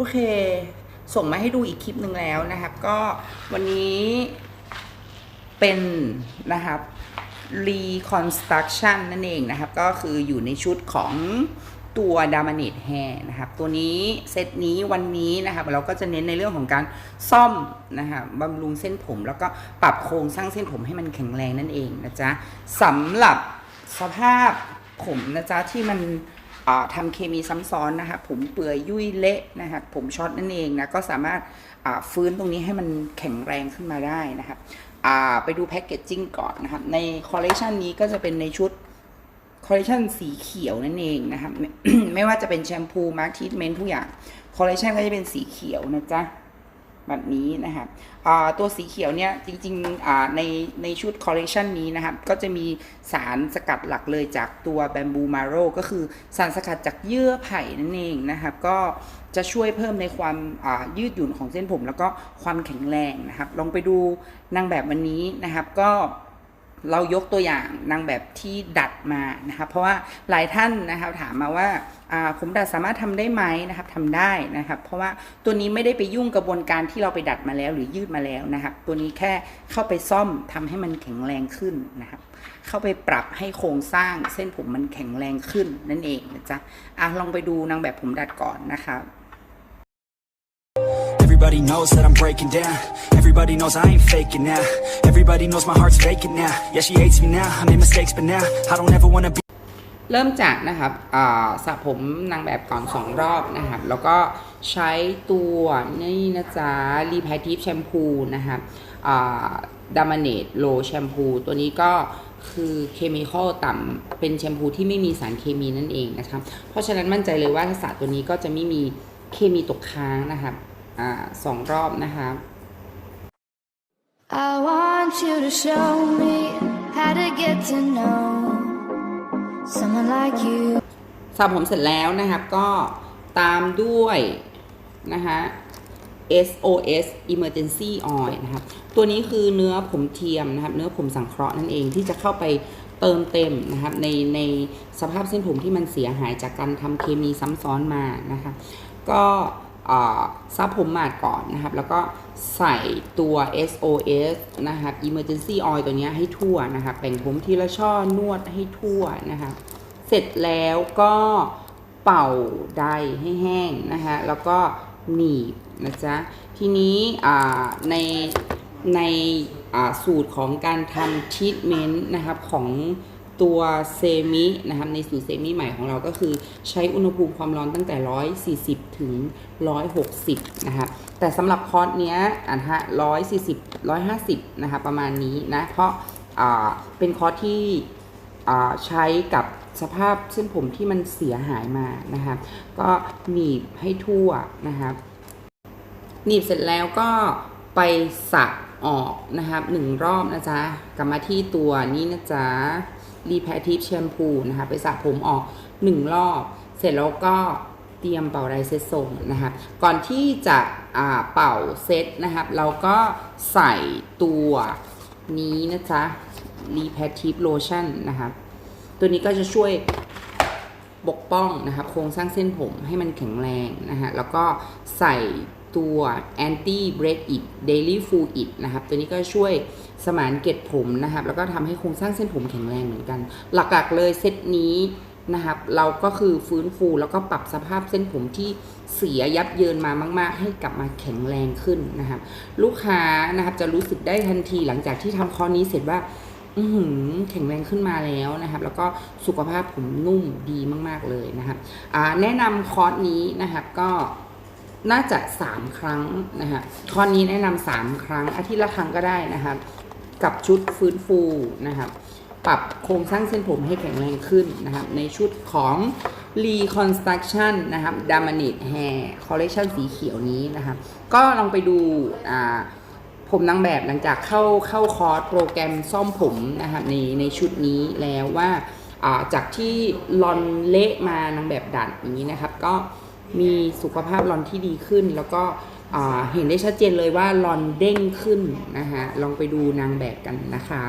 โอเค ส่งมาให้ดูอีกคลิปหนึ่งแล้วนะครับ ก็วันนี้เป็นนะครับ reconstruction นั่นเองนะครับ ก็คืออยู่ในชุดของตัว d a m a n a t e Hair นะครับ ตัวนี้เซตนี้วันนี้นะครับ เราก็จะเน้นในเรื่องของการซ่อมนะครับบำรุงเส้นผม แล้วก็ปรับโครงสร้างเส้นผมให้มันแข็งแรงนั่นเองนะจ๊ะสำหรับสภาพผมนะจ๊ะที่มัน ทำเคมีซ้ำซ้อนนะคะผมเปื่อยยุ่ยเละนะคะผมช็อตนั่นเองนะก็สามารถฟื้นตรงนี้ให้มันแข็งแรงขึ้นมาได้นะครับไปดูแพคเกจจิ้งก่อนนะครับในคอลเลคชันนี้ก็จะเป็นในชุดคอลเลคชันสีเขียวนั่นเองนะครับไม่ว่าจะเป็นแชมพูมาร์คทีทเมนทุกอย่างคอลเลคชันก็จะเป็นสีเขียวนะจ๊ะ แบบนี้นะครับตัวสีเขียวเนี่ยจริงๆในในชุดคอลเลคชันนี้นะครับก็จะมีสารสกัดหลักเลยจากตัวแบมบูมาโรก็คือสารสกัดจากเยื่อไผ่นั่นเองนะครับ ก็จะช่วยเพิ่มในความยืดหยุ่นของเส้นผม แล้วก็ความแข็งแรงนะครับ ลองไปดูนางแบบวันนี้นะครับก็ เรายกตัวอย่างนางแบบที่ดัดมานะครับเพราะว่าหลายท่านนะครับถามมาว่าผมดัดสามารถทำได้ไหมนะครับทำได้นะครับ เพราะว่าตัวนี้ไม่ได้ไปยุ่งกระบวนการที่เราไปดัดมาแล้ว หรือยืดมาแล้วนะครับ ตัวนี้แค่เข้าไปซ่อมทำให้มันแข็งแรงขึ้นนะครับ เข้าไปปรับให้โครงสร้างเส้นผมมันแข็งแรงขึ้นนั่นเองนะจ๊ะอะลองไปดูนางแบบผมดัดก่อนนะครับ Everybody knows that I'm breaking down. Everybody knows I ain't faking now. Everybody knows my heart's faking now. Yeah, she hates me now. I made mistakes, but now I don't ever wanna be. เริ่มจากนะครับสระผมนางแบบก่อน2รอบนะครับ แล้วก็ใช้ตัวนี่นะจ๊ะรีพายทีฟแชมพูนะครับดามาเนตโลแชมพูตัวนี้ก็คือเคมีคอลต่ำเป็นแชมพูที่ไม่มีสารเคมีนั่นเองนะครับ เพราะฉะนั้นมั่นใจเลยว่าถ้าสระตัวนี้ก็จะไม่มีเคมีตกค้างนะครับ อ่าสองรอบนะครับ I want you to show me how to get to know someone like you. สระผมเสร็จแล้วนะครับก็ตามด้วยนะฮะ SOS Emergency Oil นะครับ ตัวนี้คือเนื้อผมเทียมนะครับ เนื้อผมสังเคราะห์นั่นเองที่จะเข้าไปเติมเต็มนะครับ ในในสภาพเส้นผมที่มันเสียหายจากการทำเคมีซ้ำซ้อนมานะคะ ก็อ่า ซับผมหมาดก่อนนะครับ แล้วก็ใส่ตัว SOS นะครับ Emergency Oil ตัวนี้ให้ทั่วนะครับแบ่งผมทีละช่อนวดให้ทั่วนะครับ เสร็จแล้วก็เป่าไดให้แห้งนะคะแล้วก็หนีบนะจ๊ะ ทีนี้ในในสูตรของการทำทรีทเมนต์นะครับของ ตัวเซมินะครับในสูตรเซมิใหม่ของเราก็คือใช้อุณหภูมิความร้อนตั้งแต่ 140 ถึง 160 นะครับแต่สำหรับคอร์สเนี้ยอะฮะ140 150 นะคะประมาณนี้นะ เพราะอ่าเป็นคอร์สที่อ่าใช้กับสภาพเส้นผมที่มันเสียหายมานะครับก็หนีบให้ทั่วนะครับหนีบเสร็จแล้วก็ไปสระ ออกนะครับหนึ่งรอบนะจ๊ะกลับมาที่ตัวนี้นะจ๊ะรีแพทิฟแชมพูนะคะไปสระผมออกหนึ่งรอบ เสร็จแล้วก็เตรียมเป่าไรเซตส่งนะครับก่อนที่จะเป่าเซตนะครับ เราก็ใส่ตัวนี้นะจ๊ะรีแพทิฟโลชั่นนะครับ ตัวนี้ก็จะช่วยปกป้องนะครับโครงสร้างเส้นผมให้มันแข็งแรงนะฮะแล้วก็ใส่ ตัว anti break it daily fluid นะครับ ตัวนี้ก็ช่วยสมานเกล็ดผมนะครับ แล้วก็ทำให้โครงสร้างเส้นผมแข็งแรงเหมือนกัน หลักๆเลยเซตนี้นะครับ เราก็คือฟื้นฟูแล้วก็ปรับสภาพเส้นผมที่เสียยับเยินมามาก ๆ ให้กลับมาแข็งแรงขึ้นนะครับ ลูกค้านะครับจะรู้สึกได้ทันทีหลังจากที่ทำคอร์สนี้เสร็จว่าแข็งแรงขึ้นมาแล้วนะครับ แล้วก็สุขภาพผมนุ่มดีมาก ๆ เลยนะครับแนะนำคอร์สนี้นะครับก็ น่าจะ3ครั้งนะฮะคอร์สนี้แนะนำ3ครั้งอาทิตย์ละครั้งก็ได้นะครับกับชุดฟื้นฟูนะครับปรับโครงสร้างเส้นผมให้แข็งแรงขึ้นนะครับในชุดของ Reconstruction นะครับ d a m a n i t Hair Collection สีเขียวนี้นะครับ ก็ลองไปดูผมนางแบบหลังจากเข้าเข้าคอร์สโปรแกรมซ่อมผมนะครับในในชุดนี้แล้วว่าอ่าจากที่ลอนเละมานางแบบดัดอย่างนี้นะครับ ก็ มีสุขภาพรอนที่ดีขึ้น แล้วก็เห็นได้ชัดเจนเลยว่ารอนเด้งขึ้นนะคะลองไปดูนางแบบกันนะคะ